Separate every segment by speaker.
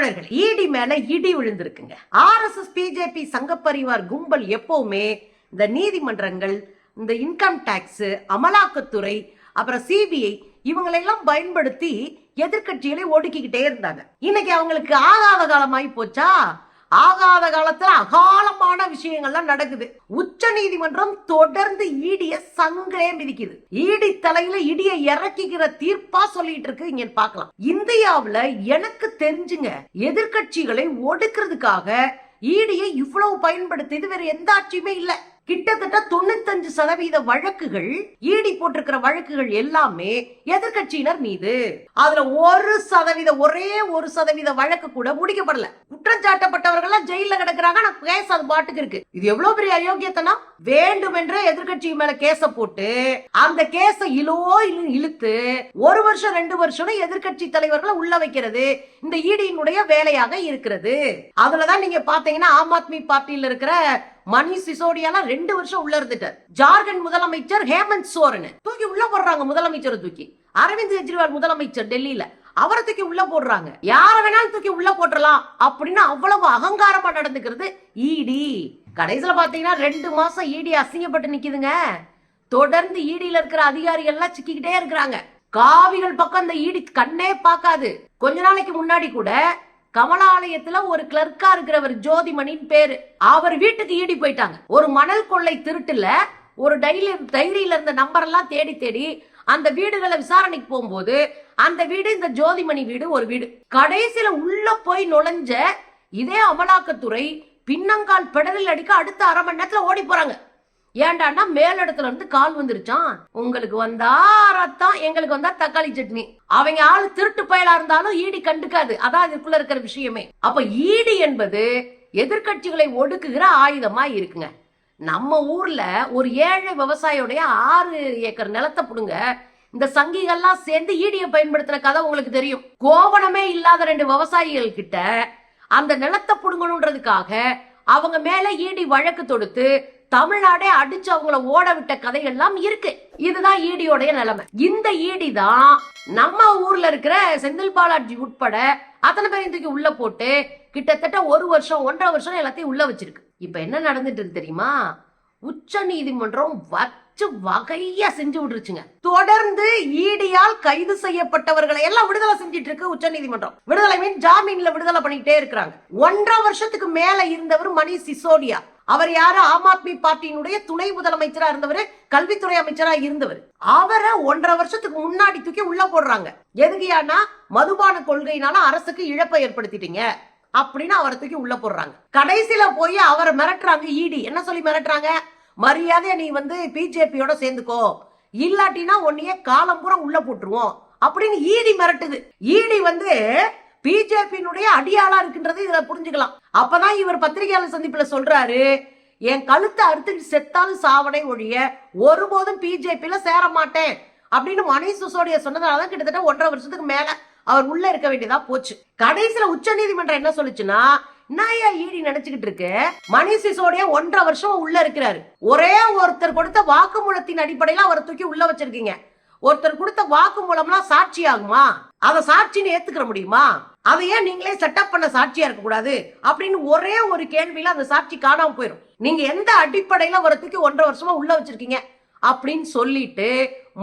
Speaker 1: தோழர்கள் இடி மேல இடி விழுந்திருக்குங்க. ஆர்எஸ்எஸ் பிஜேபி சங்கப்பரிவார் கும்பல் எப்பவுமே இந்த நீதிமன்றங்கள் இந்த இன்கம் டாக்ஸ் அமலாக்கத்துறை அப்புறம் சிபிஐ இவங்களெல்லாம் பயன்படுத்தி எதிர்க்கட்சிகளை ஒடுக்கிக்கிட்டே இருந்தாங்க. இன்னைக்கு அவங்களுக்கு ஆகாத காலமாயி போச்சா? ஆகாத காலத்துல அகாலமான விஷயங்கள்லாம் நடக்குது. உச்ச நீதிமன்றம் தொடர்ந்து ஈடிய சங்கிலே மிதிக்குது. ஈடி தலையில இடிய இறக்கிக்கிற தீர்ப்பா சொல்லிட்டு இருக்கு இங்க பார்க்கலாம். இந்தியாவுல எனக்கு தெரிஞ்சுங்க எதிர்க்கட்சிகளை ஒடுக்கிறதுக்காக ஈடியை இவ்வளவு பயன்படுத்தியது வேற எந்த ஆட்சியுமே இல்லை. கிட்டத்தட்ட தொண்ணூத்தஞ்சு சதவீத வழக்குகள் ஈடி போட்டிருக்கிற வழக்குகள் எல்லாமே எதிர்க்கட்சியினர் மீது. அதுல ஒரு சதவீத ஒரே ஒரு சதவீத வழக்கு கூட முடிக்கப்படல. குற்றஞ்சாட்டப்பட்டவர்கள் ஜெயில கிடக்குறாங்க ஆனா கேஸ் அது பாட்டுக்கு இருக்கு. இது எவ்வளவு பெரிய அயோக்கியத்தனா வேண்டுமென்றே எதிர்கட்சி மேல கேச போட்டு அந்த கேஸ இலோ இழுத்து ஒரு வருஷம் ரெண்டு வருஷம் எதிர்கட்சி தலைவர்களை உள்ள வைக்கிறது. இந்த ஈடியினுடைய வேலையாக இருக்கிறது. அதுலதான் நீங்க பாத்தீங்கன்னா ஆம் ஆத்மி பார்ட்டியில இருக்கிற மணிஷ் சிசோடியாலாம் ரெண்டு வருஷம் உள்ள இருந்துட்டார். ஜார்க்கண்ட் முதலமைச்சர் ஹேமந்த் சோரன். தூக்கி உள்ள போடுறாங்க முதலமைச்சரை தூக்கி. அரவிந்த் கெஜ்ரிவால் முதலமைச்சர் டெல்லியில. அவரை தூக்கி உள்ள போடுறாங்க. யார வேணாலும் தூக்கி உள்ள போட்டுடலாம் அப்படின்னு அவ்வளவு அகங்காரமா நடந்துக்கிறது ஈடி கடைசியில பாத்தீங்கன்னா ரெண்டு மாசம் ஈடி அசிங்கப்பட்டு நிக்குதுங்க. தொடர்ந்து இடியில இருக்கிற அதிகாரிகள் எல்லாம் சிக்கிக்கிட்டே இருக்கிறாங்க. காவிகள் பக்கம் இந்த ஈடி கண்ணே பார்க்காது. கொஞ்ச நாளைக்கு முன்னாடி கூட கமலாலயத்துல ஒரு கிளர்க்கா இருக்கிறவர் ஜோதிமணின்னு பேரு. அவர் வீட்டுக்கு ஈடி போயிட்டாங்க. ஒரு மணல் கொள்ளை திருட்டுல ஒரு டைரி டைரியில இருந்த நம்பர் எல்லாம் தேடி தேடி அந்த வீடுகளை விசாரணைக்கு போகும்போது அந்த வீடு இந்த ஜோதிமணி வீடு ஒரு வீடு. கடைசியில உள்ள போய் நுழைஞ்ச இதே அமலாக்கத்துறை பின்னங்கால் பெடலில் அடிக்க அடுத்த அரை மணி நேரத்துல ஓடி போறாங்க. ஏண்டான்னா மேலிடத்துல இருந்து கால் வந்துருச்சான்? உங்களுக்கு வந்தா ரத்தம் எங்களுக்கு வந்தா தக்காளி சட்னி. அவங்க ஆளு திருட்டு பயலா இருந்தாலும் ஈடி கண்டுக்காது. அதான் இதுக்குள்ள இருக்கிற விஷயமே. அப்ப ஈடி என்பது எதிர்க்கட்சிகளை ஒடுக்குகிற ஆயுதமா இருக்குங்க. நம்ம ஊர்ல ஒரு ஏழை விவசாயியுடைய ஆறு ஏக்கர் நிலத்தை புடுங்க. இந்த சங்கிகள்லாம் சேர்ந்து ஈடியை பயன்படுத்துற கதை உங்களுக்கு தெரியும். கோவணமே இல்லாத ரெண்டு விவசாயிகள் கிட்ட அந்த நிலத்தை புடுங்கணுன்றதுக்காக அவங்க மேல ஈடி வழக்கு தொடுத்து தமிழ்நாடே அடிச்சு அவங்கள ஓட விட்ட கதைகள்லாம் இருக்கு. இதுதான் ஈடியோடைய நிலைமை. இந்த ஈடி தான் நம்ம ஊர்ல இருக்கிற செந்தில் பாலாஜி உட்பட அத்தனை பேரையும் தூக்கி உள்ள போட்டு கிட்டத்தட்ட ஒரு வருஷம் ஒன்றரை வருஷம் எல்லாத்தையும் உள்ள வச்சிருக்கு. இப்ப என்ன நடந்துட்டு தெரியுமா? உச்ச நீதிமன்றம் வச்சு வகையா செஞ்சு விட்டுருச்சுங்க. தொடர்ந்து ஈடியால் கைது செய்யப்பட்டவர்களை எல்லாம் விடுதலை செஞ்சிட்டு இருக்கு உச்ச நீதிமன்றம் விடுதலை மீன் ஜாமீன்ல விடுதலை பண்ணிக்கிட்டே இருக்கிறாங்க. ஒன்றரை வருஷத்துக்கு மேல இருந்தவர் மணி சிசோடியா. அவர் யாரு? ஆம் ஆத்மி பார்ட்டியினுடைய துணை முதலமைச்சரா இருந்தவர் கல்வித்துறை அமைச்சரா இருந்தவர். அவரை ஒன்றரை வருஷத்துக்கு முன்னாடி தூக்கி உள்ள போடுறாங்க. எதுகையானா மதுபான கொள்கையினால அரசுக்கு இழப்பை ஏற்படுத்திட்டீங்க அப்படின்னு அவரை தூக்கி உள்ள போடுறாங்க. கடைசியில போய் அவரை மிரட்டுறாங்க ஈடி. என்ன சொல்லி மிரட்டுறாங்க? மரியாதையை நீ வந்து பிஜேபியோட சேர்ந்துக்கோ. இல்லாட்டினா உன்னையே காலம் பூரா உள்ள போட்டுருவோம். அப்படின்னு ஈடி மிரட்டுது. ஈடி வந்து பிஜேபியினுடைய அடியாளா இருக்கின்றது இதுல புரிஞ்சுக்கலாம். அப்பதான் இவர் பத்திரிகையாளர் சந்திப்புல சொல்றாரு என் கழுத்தை அறுத்துட்டு செத்தாலும் சாவனை ஒழிய ஒருபோதும் பிஜேபியில சேர மாட்டேன் அப்படின்னு மணிஷ் சிசோடியா சொன்னதாலதான் கிட்டத்தட்ட ஒன்றரை வருஷத்துக்கு மேல அவர் உள்ள இருக்க வேண்டியதா போச்சு. கடைசியில உச்ச நீதிமன்றம் என்ன சொல்லுச்சுன்னா என்னையா ஈடி நினைச்சுக்கிட்டு இருக்கு? மணி சிசோடைய ஒன்றரை வருஷம் உள்ள இருக்கிறாரு. ஒரே ஒருத்தர் கொடுத்த வாக்குமூலத்தின் அடிப்படையில அவரை தூக்கி உள்ள வச்சிருக்கீங்க. ஒருத்தர் கொடுத்த வாக்குமூலம்லாம் சாட்சி ஆகுமா? அதை சாட்சின்னு ஏத்துக்கிற முடியுமா? அதை ஏன் நீங்களே செட்டப் பண்ண சாட்சியா இருக்க கூடாது? அப்படின்னு ஒரே ஒரு கேள்வியில அந்த சாட்சி காணாம போயிடும் நீங்க எந்த அடிப்படையில ஒரு தூக்கி ஒன்றரை வருஷமா உள்ள வச்சிருக்கீங்க? அப்படின்னு சொல்லிட்டு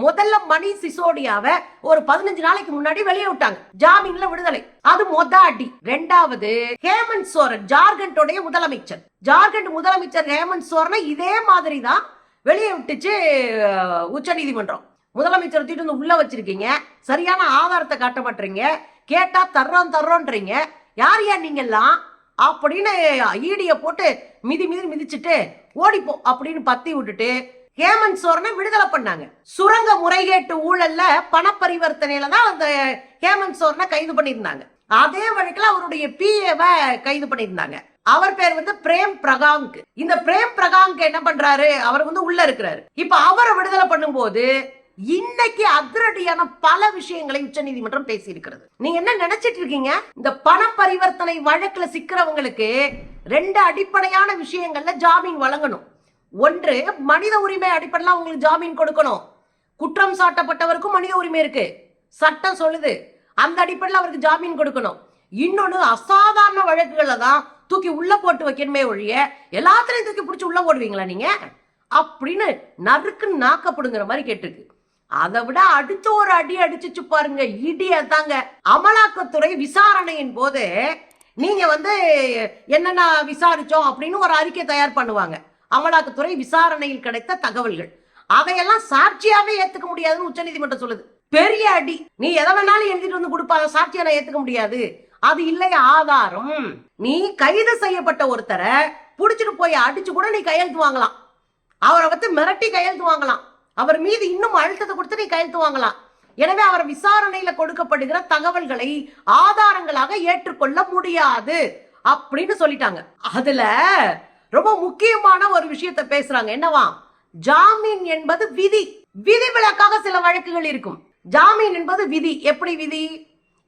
Speaker 1: முதல்ல மணி சிசோடியாவை ஒரு பதினஞ்சு நாளைக்கு முன்னாடி வெளியே விட்டாங்க. ஜாமீன்ல விடுதலை. அது மொத அடி. ரெண்டாவது ஹேமந்த் சோரன் ஜார்க்கண்டோடைய முதலமைச்சர். ஜார்க்கண்ட் முதலமைச்சர் ஹேமந்த் சோரனை இதே மாதிரி தான் வெளியே விட்டுச்சு உச்ச நீதிமன்றம் முதலமைச்சர் தூக்கிட்டு வந்து உள்ள வச்சிருக்கீங்க. சரியான ஆதாரத்தை காட்ட மாட்டீங்க. கேட்டா தர்றோம் தர்றோன்றீங்க. யார் யார் நீங்கெல்லாம்? அப்படின்னு ஈடிய போட்டு மிதி மிதி மிதிச்சுட்டு ஓடிப்போம் அப்படின்னு பத்தி விட்டுட்டு ஹேமந்த் சோரனை விடுதலை பண்ணாங்க. சுரங்க முறைகேட்டு ஊழல்ல பணப்பரிவர்த்தனையில தான் அந்த ஹேமந்த் சோரனை கைது பண்ணியிருந்தாங்க. அதே வழக்கில் அவருடைய பிஏவை கைது பண்ணியிருந்தாங்க. அவர் பேர் வந்து பிரேம் பிரகாங்க். இந்த பிரேம் பிரகாங்க் என்ன பண்றாரு? அவர் வந்து உள்ள இருக்கிறாரு. இப்ப அவரை விடுதலை பண்ணும்போது இன்னைக்கு அதிரடியான பல விஷயங்களை உச்ச நீதிமன்றம் பேசி இருக்கிறது நீங்க என்ன நினைச்சிட்டு இருக்கீங்க? இந்த பண பரிவர்த்தனை வழக்குல சிக்கிறவங்களுக்கு ரெண்டு அடிப்படையான விஷயங்கள்ல ஜாமீன் வழங்கணும். ஒன்று மனித உரிமை அடிப்படையில் அவங்களுக்கு ஜாமீன் கொடுக்கணும். குற்றம் சாட்டப்பட்டவருக்கும் மனித உரிமை இருக்கு. சட்டம் சொல்லுது. அந்த அடிப்படையில் அவருக்கு ஜாமீன் கொடுக்கணும். இன்னொன்னு அசாதாரண வழக்குகளில் தான் தூக்கி உள்ள போட்டு வைக்கணுமே ஒழிய எல்லாத்துலயும் தூக்கி பிடிச்சி உள்ள போடுவீங்களா நீங்க? அப்படின்னு நறுக்கு நாக்கப்படுங்கிற மாதிரி கேட்டிருக்கு. அதை விட அடுத்த ஒரு அடி அடிச்சுச்சு பாருங்க இடி அதாங்க. அமலாக்கத்துறை விசாரணையின் போது நீங்க வந்து என்னென்ன விசாரிச்சோம் அப்படின்னு ஒரு அறிக்கை தயார் பண்ணுவாங்க. அமலாக்கத்துறை விசாரணையில் கிடைத்த தகவல்கள். அதையெல்லாம் சாட்சியாவே ஏத்துக்க முடியாதுன்னு உச்சநீதிமன்றம் சொல்லுது. பெரிய அடி. நீ எதை வேணாலும் எழுதிட்டு வந்து கொடுப்பாங்க சாட்சியா நான் ஏத்துக்க முடியாது. அது இல்லை ஆதாரம். நீ கைது செய்யப்பட்ட ஒருத்தரை புடிச்சிட்டு போய் அடிச்சு கூட நீ கையெழுத்து வாங்கலாம். அவரை வந்து மிரட்டி கையெழுத்து வாங்கலாம். அவர் மீது இன்னும் அழுத்தத்தை கொடுத்து நீ கையெழுத்து வாங்கலாம். எனவே அவர் விசாரணையில கொடுக்கப்படுகிற தகவல்களை ஆதாரங்களாக ஏற்றுக்கொள்ள முடியாது அப்படின்னு சொல்லிட்டாங்க. அதுல ரொம்ப முக்கியமான ஒரு விஷயத்த பேசுறாங்க. என்னவா? ஜாமீன் என்பது விதி. விதி விலக்காக சில வழக்குகள் இருக்கும். ஜாமீன் என்பது விதி. எப்படி விதி?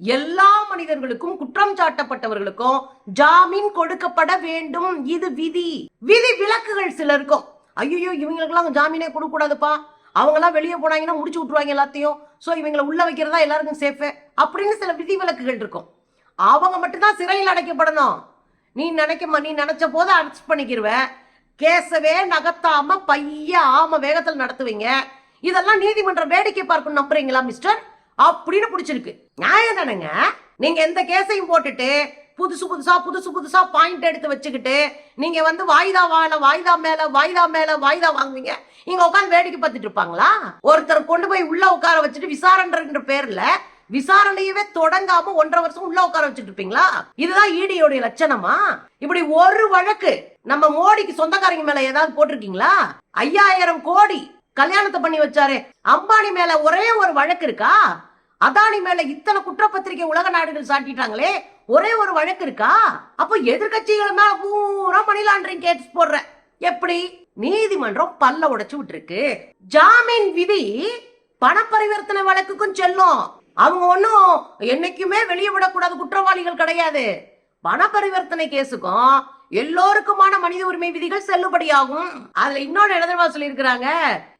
Speaker 1: எல்லா மனிதர்களுக்கும் குற்றம் சாட்டப்பட்டவர்களுக்கும் ஜாமீன் கொடுக்கப்பட வேண்டும். இது விதி. விதி விலக்குகள் சில இருக்கும். ஐயோ இவங்களுக்கெல்லாம் ஜாமீனே கொடுக்க கூடாதுப்பா அவங்கெல்லாம் வெளியே போனாங்கன்னா முடிச்சு விட்டுருவாங்க எல்லாத்தையும். ஸோ இவங்களை உள்ள வைக்கிறதா எல்லாருக்கும் சேஃபு அப்படின்னு சில விதி விலக்குகள் இருக்கும். அவங்க மட்டும்தான் சிறையில் அடைக்கப்படணும். நீ நினைக்க நீ நினைச்ச போது அரெஸ்ட் பண்ணிக்கிருவேன் கேசவே நகர்த்தாம பைய ஆம வேகத்தில் நடத்துவீங்க. இதெல்லாம் நீதிமன்றம் வேடிக்கை பார்க்கணும் நம்புறீங்களா மிஸ்டர் அப்படின்னு பிடிச்சிருக்கு. நியாயம் தானேங்க? நீங்க எந்த கேஸையும் போட்டுட்டு புதுசு புதுசா புதுசு புதுசா பாயிண்ட் எடுத்து வச்சுக்கிட்டு நீங்க வந்து வாய்தா வாழ வாய்தா மேல வாய்தா மேல வாய்தா வாங்குவீங்க. இங்க உட்காந்து வேடிக்கை பார்த்துட்டு இருப்பாங்களா? ஒருத்தர் கொண்டு போய் உள்ள உட்கார வச்சுட்டு விசாரணைன்ற பேர்ல விசாரணையவே தொடங்காம ஒன்றரை வருஷம் உள்ள உட்கார வச்சுட்டு இருப்பீங்களா? இதுதான் ஈடியோடைய லட்சணமா? இப்படி ஒரு வழக்கு நம்ம மோடிக்கு சொந்தக்காரங்க மேல ஏதாவது போட்டிருக்கீங்களா? ஐயாயிரம் கோடி கல்யாணத்தை பண்ணி வச்சாரு. அம்பானி மேல ஒரே ஒரு வழக்கு இருக்கா? அதானி மேல இத்தனை குற்றப்பத்திரிகை உலக நாடுகள் சாட்டிட்டாங்களே. ஒரே ஒரு வழக்கு இருக்கா? அப்ப எதிர்கட்சிகள் மேல பூரா மணி லாண்டரிங் கேஸ் போடுற. எப்படி? நீதிமன்றம் பல்ல உடைச்சு விட்டுருக்கு. ஜாமீன் விதி பண பரிவர்த்தனை வழக்குக்கும் செல்லும். அவங்க ஒன்றும் என்னைக்குமே வெளியே விடக்கூடாது குற்றவாளிகள் கிடையாது. பண பரிவர்த்தனை கேஸுக்கும் எல்லோருக்குமான மனித உரிமை விதிகள் செல்லுபடியாகும். அதுல இன்னொன்னு எழுதவா சொல்லியிருக்கிறாங்க.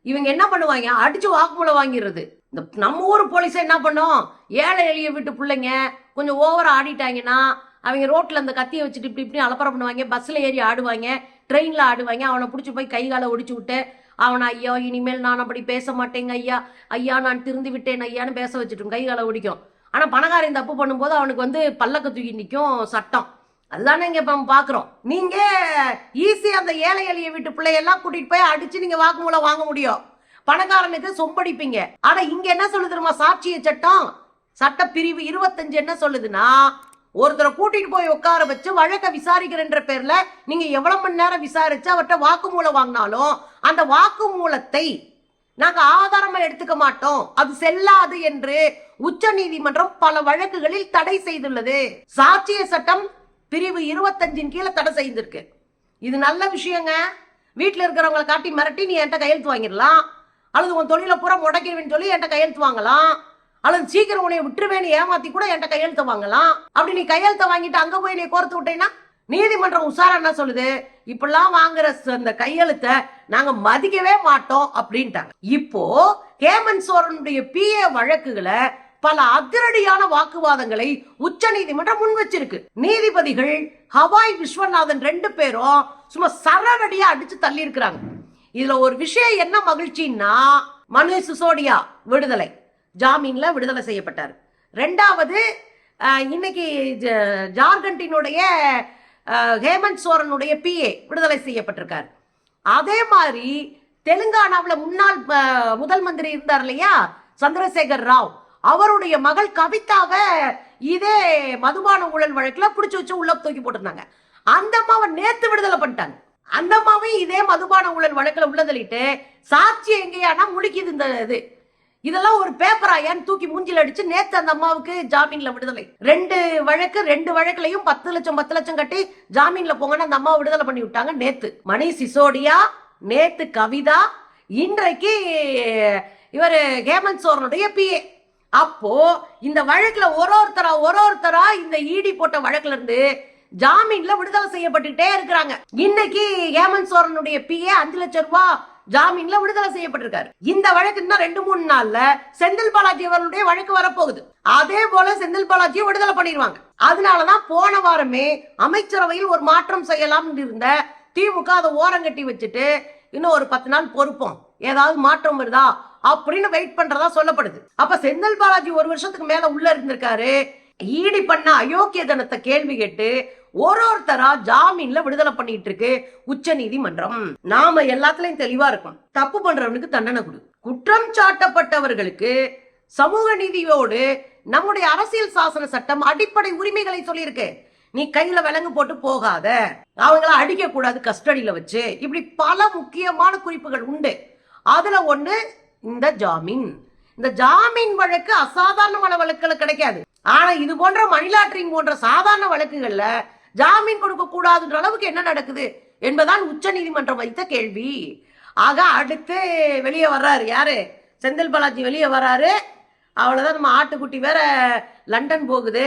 Speaker 1: இவங்க என்ன பண்ணுவாங்க? அடிச்சு வாக்குமூலம் வாங்கிடுறது. இந்த நம்ம ஊர் போலீஸ் என்ன பண்ணும்? ஏழை எளிய வீட்டு பிள்ளைங்க கொஞ்சம் ஓவரா ஆடிட்டாங்கன்னா அவங்க ரோட்ல அந்த கத்தியை வச்சுட்டு இப்படி இப்படி அலப்பறம் பண்ணுவாங்க. பஸ்ல ஏறி ஆடுவாங்க. ட்ரெயின்ல ஆடுவாங்க. அவனை பிடிச்சி போய் கை காலை ஒடிச்சு விட்டு அவனை ஐயா இனிமேல் நான் அப்படி பேச மாட்டேங்க ஐயா. ஐயா நான் திருந்து விட்டேன் ஐயான்னு பேச வச்சுட்டும். கை காலை ஒடிக்கும். ஆனால் பணக்காரன் தப்பு பண்ணும்போது அவனுக்கு வந்து பல்லக்க தூக்கி நிற்கும் சட்டம். அதுதானே இங்கே இப்போ பார்க்குறோம் நீங்கள் ஈஸி அந்த ஏழை எளிய வீட்டு பிள்ளையெல்லாம் கூட்டிகிட்டு போய் அடித்து நீங்கள் வாக்குமூலம் வாங்க முடியும். பணக்காரனுக்கு சொம்படிப்பீங்க. ஆனா இங்க என்ன சொல்லுது தெரியுமா? சாட்சிய சட்டம். சட்ட பிரிவு இருபத்தஞ்சு என்ன சொல்லுதுன்னா ஒருத்தரை கூட்டிட்டு போய் உட்கார வச்சு வழக்க விசாரிக்கிறன்ற பேர்ல நீங்க எவ்வளவு மணி நேரம் விசாரிச்சு அவர்கிட்ட வாக்குமூலம் வாங்கினாலும் அந்த வாக்குமூலத்தை நாங்க ஆதாரமா எடுத்துக்க மாட்டோம். அது செல்லாது என்று உச்ச நீதிமன்றம் பல வழக்குகளில் தடை செய்துள்ளது. சாட்சிய சட்டம் பிரிவு இருபத்தஞ்சின் கீழே தடை செய்திருக்கு. இது நல்ல விஷயங்க. வீட்டில் இருக்கிறவங்களை காட்டி மிரட்டி நீ என்கிட்ட கையெழுத்து வாங்கிடலாம். அல்லது உன் தொழிலை பூரா முடக்கிடுவேன்னு சொல்லி என்கிட்ட கையெழுத்து வாங்கலாம். அல்லது சீக்கிரம் உன்னை விட்டுருவேன்னு ஏமாத்தி கூட என்கிட்ட கையெழுத்து வாங்கலாம். அப்படி நீ கையெழுத்தை வாங்கிட்டு அங்க போய் நீ கோர்த்து விட்டேன்னா நீதிமன்றம் உஷாரா என்ன சொல்லுது? இப்பெல்லாம் வாங்குற அந்த கையெழுத்தை நாங்க மதிக்கவே மாட்டோம் அப்படின்ட்டாங்க. இப்போ ஹேமந்த் சோரனுடைய பிஏ வழக்குகளை பல அதிரடியான வாக்குவாதங்களை உச்ச நீதிமன்றம் முன் வச்சிருக்கு. நீதிபதிகள் ஹவாய் விஸ்வநாதன் ரெண்டு பேரும் சும்மா சரவடியா அடிச்சு தள்ளி இருக்கிறாங்க இதுல ஒரு விஷயம் என்ன மகிழ்ச்சின்னா மனு சிசோடியா விடுதலை ஜாமீன்ல விடுதலை செய்யப்பட்டார். ரெண்டாவது இன்னைக்கு ஜ- ஜார்க்கண்டினுடைய ஹேமந்த் சோரனுடைய பிஏ விடுதலை செய்யப்பட்டிருக்கார். அதே மாதிரி தெலுங்கானாவில் முன்னாள் முதல் மந்திரி இருந்தார் இல்லையா? சந்திரசேகர் ராவ். அவருடைய மகள் கவிதாவை இதே மதுபான ஊழல் வழக்கில் பிடிச்சி வச்சு உள்ள தூக்கி போட்டிருந்தாங்க. அந்த அம்மாவை நேத்து விடுதலை பண்ணிட்டாங்க. அந்த அம்மாவையும் இதே மதுபான ஊழல் வழக்கில் உள்ளதள்ளிட்டு சாட்சி எங்கேயானா முழிக்குது இந்த இது. இதெல்லாம் ஒரு பேப்பராயான்னு தூக்கி மூஞ்சில் அடிச்சு நேத்து அந்த அம்மாவுக்கு ஜாமீன்ல விடுதலை? ரெண்டு வழக்கு ரெண்டு வழக்குலையும் பத்து லட்சம் பத்து லட்சம் கட்டி ஜாமீன்ல போங்கன்னு அந்த அம்மாவை விடுதலை பண்ணி விட்டாங்க நேத்து. மணி சிசோடியா நேத்து கவிதா இன்றைக்கு இவர் ஹேமந்த் சோரனுடைய பிஏ அப்போ இந்த வழக்குல ஒரு ஒருத்தரா ஒரு ஒருத்தரா இந்த ஈடி போட்ட வழக்குல இருந்து ஜாமீன்ல விடுதலை செய்யப்பட்டுட்டே இருக்கிறாங்க. இன்னைக்கு ஹேமந்த் சோரனுடைய பிஏ அஞ்சு லட்சம் ரூபாய் ஜாமீன்ல விடுதலை செய்யப்பட்டிருக்காரு. இந்த வழக்கு இன்னும் ரெண்டு மூணு நாள்ல செந்தில் பாலாஜி அவர்களுடைய வழக்கு வரப்போகுது. அதே போல செந்தில் பாலாஜியை விடுதலை பண்ணிடுவாங்க. அதனாலதான் போன வாரமே அமைச்சரவையில் ஒரு மாற்றம் செய்யலாம் இருந்த திமுக அதை ஓரங்கட்டி வச்சுட்டு இன்னும் ஒரு பத்து நாள் பொறுப்போம். ஏதாவது மாற்றம் வருதா அப்படின்னு வெயிட் பண்றதா சொல்லப்படுது. அப்ப செந்தில் பாலாஜி ஒரு வருஷத்துக்கு மேல உள்ள இருந்திருக்காரு. ஈடி பண்ண அயோக்கிய தனத்தை கேள்வி கேட்டு ஒரு ஒருத்தரா ஜாமீன்ல விடுதலை பண்ணிட்டு இருக்கு உச்ச நீதிமன்றம். நாம எல்லாத்துலயும் தெளிவா இருக்கோம் தப்பு பண்றவனுக்கு தண்டனை கொடு. குற்றம் சாட்டப்பட்டவர்களுக்கு சமூக நீதியோடு நம்முடைய அரசியல் சாசன சட்டம் அடிப்படை உரிமைகளை சொல்லியிருக்கு. நீ கையில விலங்கு போட்டு போகாத. அவங்கள அடிக்க கூடாது கஸ்டடியில வச்சு. இப்படி பல முக்கியமான குறிப்புகள் உண்டு. அதுல ஒண்ணு இந்த ஜாமீன். இந்த ஜாமீன் வழக்கு அசாதாரணமான வழக்குகள் கிடைக்காது. ஆனா இது போன்ற மணி லாண்டரிங் போன்ற சாதாரண வழக்குகள்ல ஜாமீன் கொடுக்க கூடாதுன்ற அளவுக்கு என்ன நடக்குது என்பதான் உச்ச நீதிமன்றம் வைத்த கேள்வி. ஆக அடுத்து வெளியே வர்றாரு யாரு? செந்தில் பாலாஜி வெளியே வர்றாரு. அவ்வளோதான் நம்ம ஆட்டுக்குட்டி வேற லண்டன் போகுது.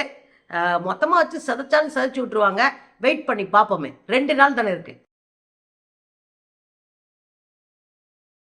Speaker 1: மொத்தமாக வச்சு சதைச்சாலும் சதைச்சு விட்டுருவாங்க. வெயிட் பண்ணி பார்ப்போமே. ரெண்டு நாள் தானே இருக்கு.